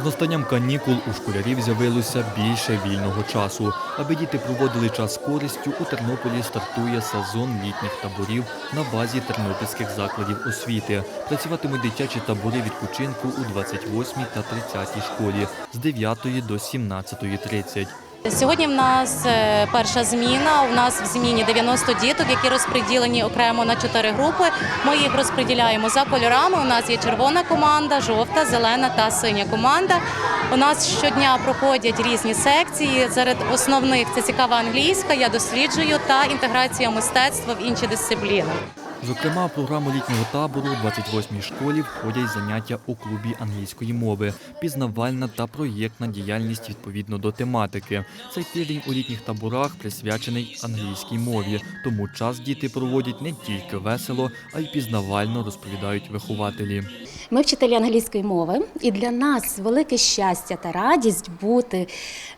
З настанням канікул у школярів з'явилося більше вільного часу. Аби діти проводили час з користю, у Тернополі стартує сезон літніх таборів на базі тернопільських закладів освіти. Працюватимуть дитячі табори відпочинку у 28 та 30 школі з 9 до 17.30. Сьогодні в нас е, перша зміна. У нас в зміні 90 діток, які розподілені окремо на чотири групи. Ми їх розподіляємо за кольорами. У нас є червона команда, жовта, зелена та синя команда. У нас щодня проходять різні секції. Серед основних це цікава англійська, я досліджую та інтеграція мистецтва в інші дисципліни. Зокрема, в програму літнього табору у 28-й школі входять заняття у клубі англійської мови, пізнавальна та проєктна діяльність відповідно до тематики. Цей тиждень у літніх таборах присвячений англійській мові, тому час діти проводять не тільки весело, а й пізнавально розповідають вихователі. Ми вчителі англійської мови, і для нас велике щастя та радість бути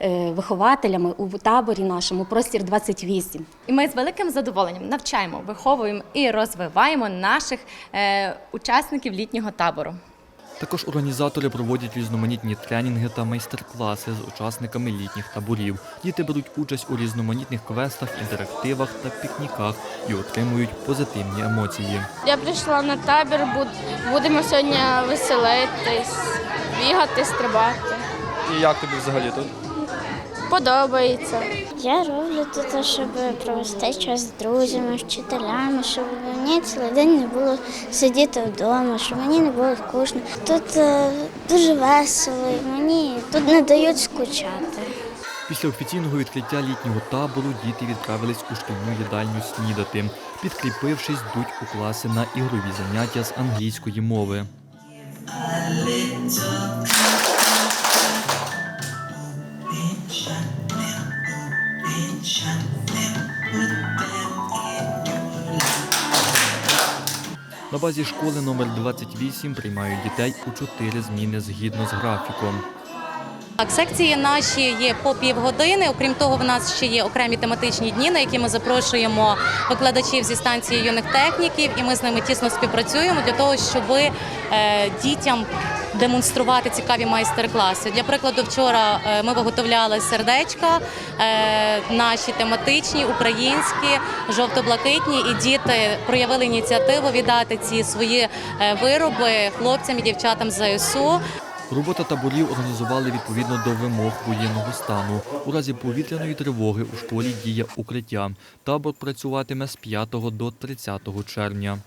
е, вихователями у таборі нашому простір 28. І ми з великим задоволенням навчаємо, виховуємо і розвиваємо наших е, учасників літнього табору. Також організатори проводять різноманітні тренінги та майстер-класи з учасниками літніх таборів. Діти беруть участь у різноманітних квестах, інтерактивах та пікніках і отримують позитивні емоції. Я прийшла на табір, будемо сьогодні веселитись, бігати, стрибати. І як тобі взагалі тут? Подобається. Я роблю тут, щоб провести час з друзями, вчителями, щоб мені цілий день не було сидіти вдома, щоб мені не було скучно. Тут е, дуже весело, і мені тут не дають скучати. Після офіційного відкриття літнього табору діти відправились у шкільну їдальню снідати. Підкріпившись, йдуть у класи на ігрові заняття з англійської мови. На базі школи номер 28 приймають дітей у чотири зміни згідно з графіком. Так, секції наші є по півгодини. Окрім того, в нас ще є окремі тематичні дні, на які ми запрошуємо викладачів зі станції юних техніків, і ми з ними тісно співпрацюємо для того, щоб е, дітям демонструвати цікаві майстер-класи. Для прикладу, вчора е, ми виготовляли сердечка, е, наші тематичні, українські, жовто-блакитні, і діти проявили ініціативу віддати ці свої е, вироби хлопцям і дівчатам ЗСУ. Робота таборів організували відповідно до вимог воєнного стану. У разі повітряної тривоги у школі діє укриття. Табор працюватиме з 5 до 30 червня.